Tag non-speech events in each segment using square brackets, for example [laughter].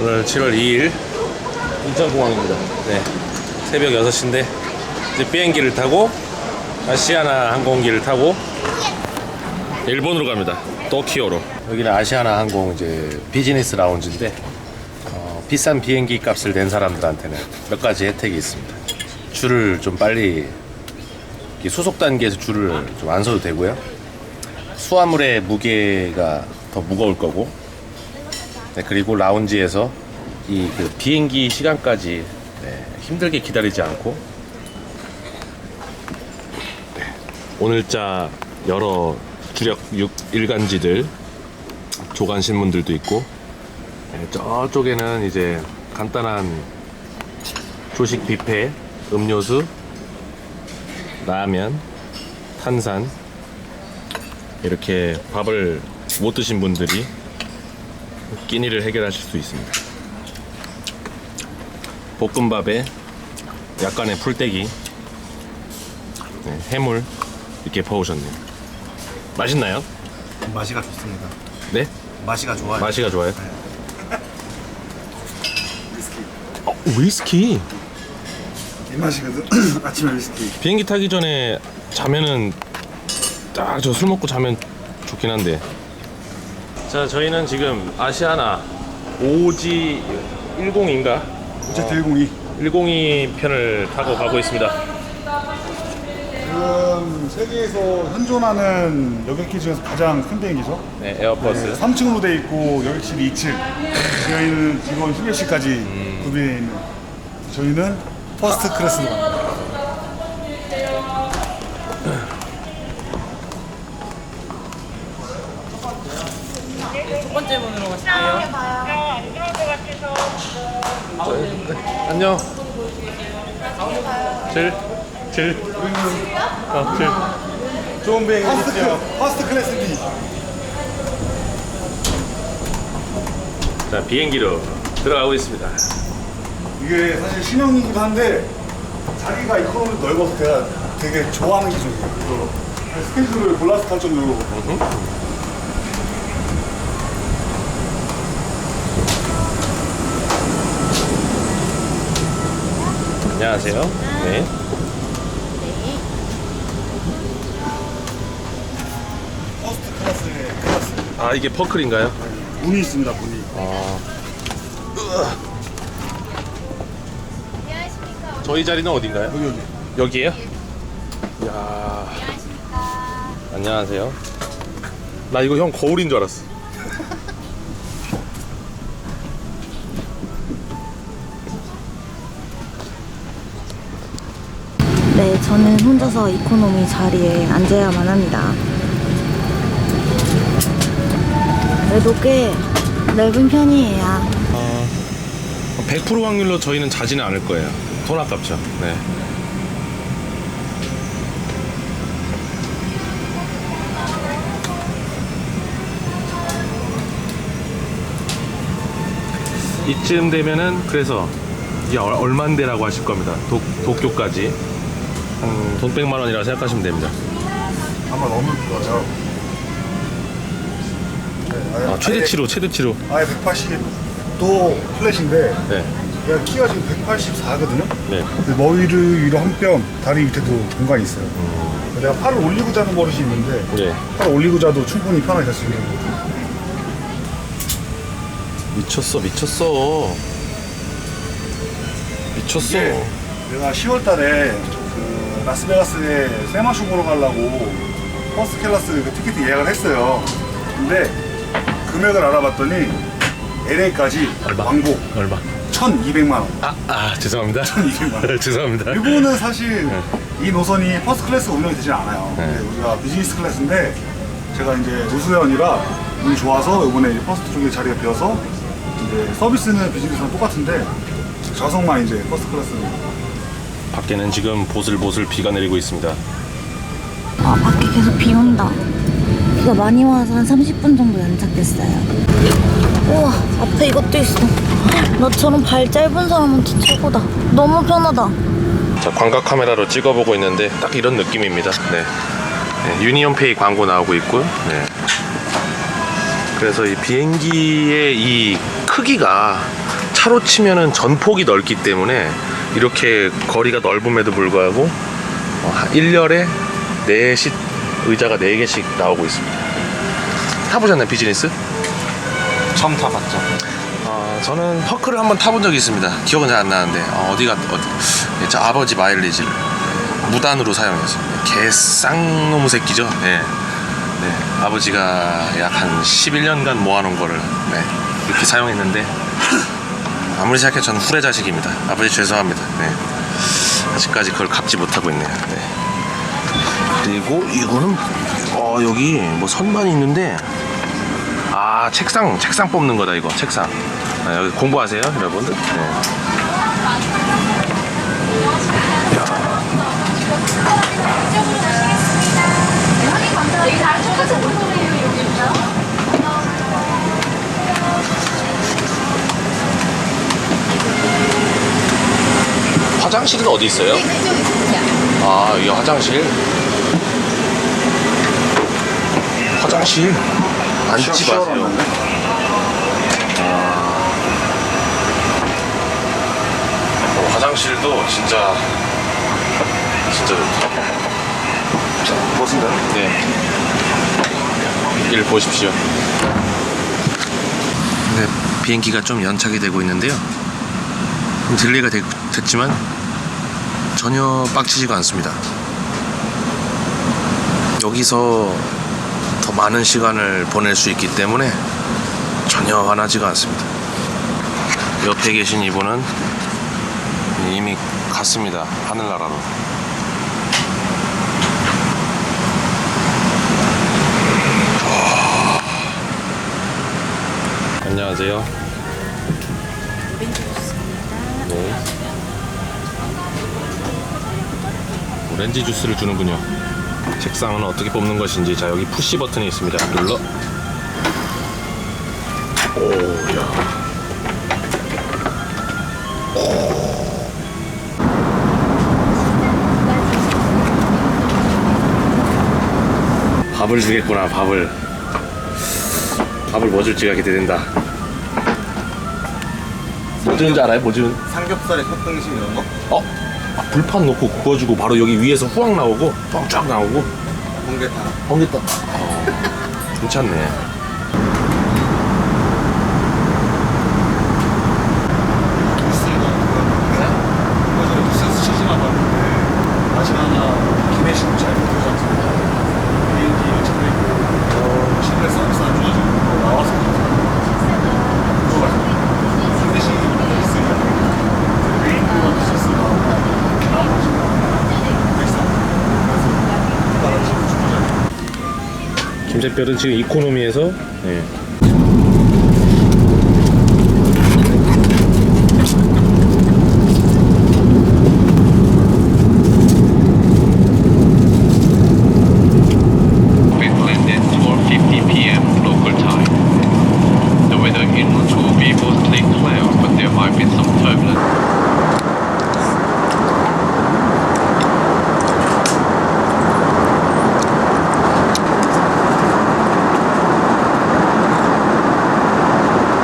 오늘 7월 2일 인천공항입니다. 네. 새벽 6시인데 이제 비행기를 타고 아시아나 항공기를 타고 일본으로 갑니다. 도키오로. 여기는 아시아나 항공 이제 비즈니스 라운지인데 어, 비싼 비행기 값을 낸 사람들한테는 몇 가지 혜택이 있습니다. 줄을 좀 빨리 수속 단계에서 줄을 좀 안 서도 되고요. 수화물의 무게가 더 무거울 거고 네, 그리고 라운지에서 이 그 비행기 시간까지 네, 힘들게 기다리지 않고. 네, 오늘자 여러 주력 육 일간지들 조간 신문들도 있고 네, 저쪽에는 이제 간단한 조식 뷔페, 음료수, 라면, 탄산 이렇게 밥을 못 드신 분들이 끼니를 해결하실 수 있습니다. 볶음밥에 약간의 풀떼기, 네, 해물 이렇게 퍼오셨네요. 맛있나요? 맛이가 좋습니다. 네? 맛이가 좋아요. 맛이가 좋아요? 어, 위스키. 이 맛이거든. [clears throat] 아침에 위스키. 비행기 타기 전에 자면은 딱 저 술 먹고 자면 좋긴 한데. 자, 저희는 지금 아시아나 OG 10인가? 어제 대공이 102 편을 타고 가고 있습니다. 지금 세계에서 현존하는 여객기 중에서 가장 큰 비행기죠. 네, 에어버스. 3층으로 돼 있고 여객실이 2층. 저희는 직원 휴게실까지 구비해 있는. 저희는 퍼스트 클래스로 갑니다. 첫 번째 문으로 가실게요. 안녕. 질, 질. 어, 질. 좋은 비행기 퍼스트, 퍼스트 클래스 B. 자, 비행기로 들어가고 있습니다. 이게 사실 신형이기도 한데 자기가 이코노미 넓어서 제가 되게 좋아하는 기종이에요. 그래서 스케줄을 골라서 탈 정도로 안녕하세요. 네. 퍼스트 클래스의 클래스. 아, 이게 퍼클인가요? 문이 있습니다, 문이. 저희 자리는 어딘가요? 여기 여기. 여기에요? 야 안녕하세요. 나 이거 형 거울인 줄 알았어. 네, 저는 혼자서 이코노미 자리에 앉아야만 합니다. 그래도 꽤 넓은 편이에요. 100% 확률로 저희는 자지는 않을 거예요. 돈 아깝죠. 네. 이쯤 되면은 그래서 이게 얼- 얼만데라고 하실 겁니다. 도, 도쿄까지 한 돈 100만 원이라고 생각하시면 됩니다. 아마 넘을 거예요. 네, 아예- 아, 최대치로 최대치로. 아예 180도 플랫인데 네. 얘가 키가 지금 184거든요. 네. 머리를 위로 한 뼘, 다리 밑에도 공간이 있어요. 내가 팔을 올리고 자는 버릇이 있는데 네. 팔 올리고 자도 충분히 편하게 잘 수 있는 거. 미쳤어 미쳤어 미쳤어 이게 내가 10월달에 그 라스베가스에 세마쇼 보러 가려고 퍼스트 클래스 그 티켓 예약을 했어요. 근데 금액을 알아봤더니 LA까지 얼마? 왕복 얼마 1,200만 원. 아, 아 죄송합니다 1,200만 원. 죄송합니다 일본은 사실 이 노선이 퍼스트 클래스 운영이 되지 않아요. 네. 근데 우리가 비즈니스 클래스인데 제가 이제 노수연이라 운이 좋아서 이번에 퍼스트 쪽에 자리가 비어서 이제 서비스는 비즈니스랑 똑같은데 좌석만 이제 퍼스트 클래스로 밖에는 지금 보슬보슬 비가 내리고 있습니다 아, 밖에 계속 비 온다. 비가 많이 와서 한 30분 정도 연착됐어요. 우와, 앞에 이것도 있어. 나처럼 발 짧은 사람한테 최고다. 너무 편하다. 자 광각 카메라로 찍어보고 있는데 딱 이런 느낌입니다 네, 네, 유니온페이 광고 나오고 있고요 네. 그래서 이 비행기의 이 크기가 차로 치면은 전폭이 넓기 때문에 이렇게 거리가 넓음에도 불구하고 어, 한 1열에 4시 의자가 4개씩 나오고 있습니다. 타보셨나요, 비즈니스? 처음 타봤죠. 어, 저는 퍼크를 한번 타본 적이 있습니다. 기억은 잘 안 나는데 어, 디가 어디 저 아버지 마일리지를 무단으로 사용했습니다. 개 쌍놈의 새끼죠. 네. 네. 아버지가 약 한 11년간 모아놓은 거를 네. 이렇게 사용했는데 아무리 생각해도 저는 후레 자식입니다. 아버지 죄송합니다. 네. 아직까지 그걸 갚지 못하고 있네요. 네. 그리고 이거는 어 여기 뭐 선반이 있는데 아 책상 책상 뽑는 거다 이거 책상 아, 여기 공부하세요 여러분들 네. 화장실은 어디 있어요? 아 여기 화장실 화장실 앉지 마세요 어, 화장실도 진짜 진짜 좋다. 멋진가요? 네. 일 보십시오. 네, 비행기가 좀 연착이 되고 있는데요. 좀 딜레이가 되- 됐지만 전혀 빡치지가 않습니다. 여기서 더 많은 시간을 보낼 수 있기 때문에 전혀 화나지가 않습니다. 옆에 계신 이분은 이미 갔습니다. 하늘나라로. 안녕하세요. 오렌지 주스를 주는군요. 책상은 어떻게 뽑는 것인지 자 여기 푸시 버튼이 있습니다. 눌러. 오야. 밥을 주겠구나 밥을. 밥을 뭐 줄지가 기대된다. 뭐 주는지 알아요? 뭐 주는? 삼겹살에 팥등심 이런 거? 어? 아, 불판 놓고 구워주고 바로 여기 위에서 후황 나오고 뻥쫙 나오고 홍게탕. 펑겠다. 어, 괜찮네. 얼마 전에 부스에서 치즈나 봤는데 아직 하나 기내식 잘 못해가지고 비행기 연착돼 있고 어, 실내 서비스 안 좋아지고 그거 나와서 그거 가지고 기내식 있으면 메인보다 디저스 나오고 나머지 비싸 그래서 나라 지금 김새별은 지금 이코노미에서 예. Finland at 12:50 p.m. local time. The weather in Manchu will be mostly clear, but there might be some turbulence.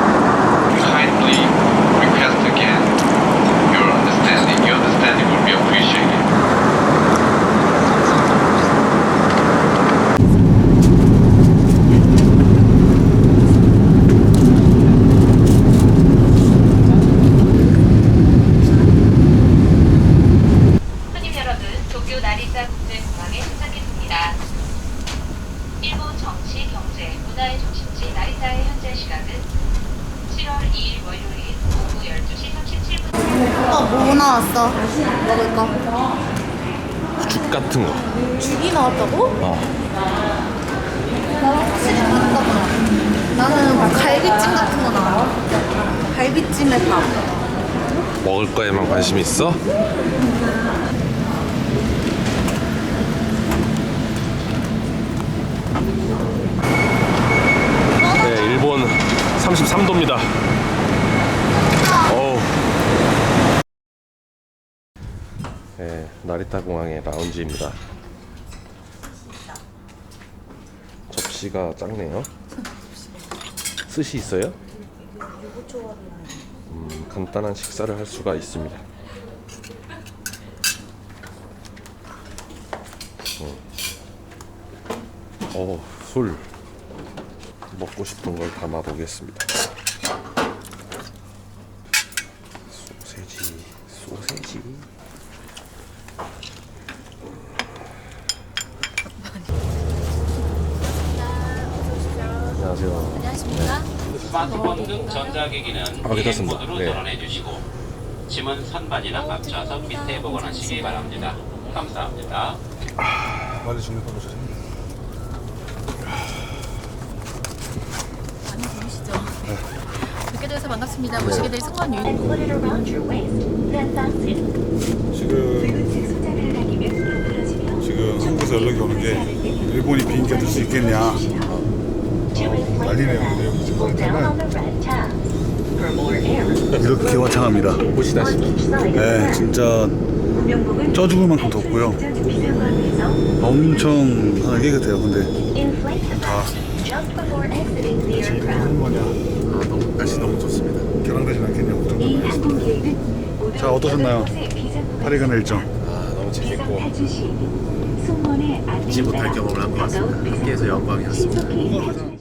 Kindly request again. Your understanding, your understanding will be appreciated. 손님 여러분, 도쿄 나리타 국제공항에 도착했습니다. 일본 정치, 경제, 문화의 중심지 나리타의 현재 시각은 7월 2일 월요일 오후 12시 37분. 어, 뭐 나왔어? 먹을 거. 죽 같은 거. 죽이 나왔다고? 어. 나랑 확실히 다르다 봐. 나는 뭐 갈비찜 같은 거 나와. 갈비찜에 밥. 먹을 거에만 관심 있어? 네, 일본 33도입니다. 어우. 네, 나리타 공항의 라운지입니다. 접시가 작네요. 스시 있어요? 음. 간단한 식사를 할 수가 있습니다. 어, 어, 술 먹고 싶은 걸 담아 보겠습니다. 소세지, 소세지. 안녕하세요. 안녕하십니까? 스마트폰 등 전자기기는 아, 괜찮습니다. 모드로 네. 전환해 주시고 짐은 선반이나 감춰서 밑에 보관하시기 바랍니다. 감사합니다. 빨리 정리하고 오셔야 많이 보이시죠? 뵙게 돼서 반갑습니다. 모시게 될 승관 유 지금 지금 한국에서 연락이 오는 게 일본이 비행기가 뜰수 있겠냐 어, 난리네요 근데 지금. 상태는 이렇게 화창합니다. 보시다시피. 네 진짜 쪄 죽을 만큼 덥고요. 엄청 하늘 깨끗해요 근데. 다. 지금 거냐? 아, 너무, 날씨 너무 좋습니다. 결항되진 않겠냐 걱정 자 어떠셨나요? 파리가는 일정. 아, 너무 재밌고. 잊지 못할 경험을 한 것 같습니다. 함께해서 영광이었습니다.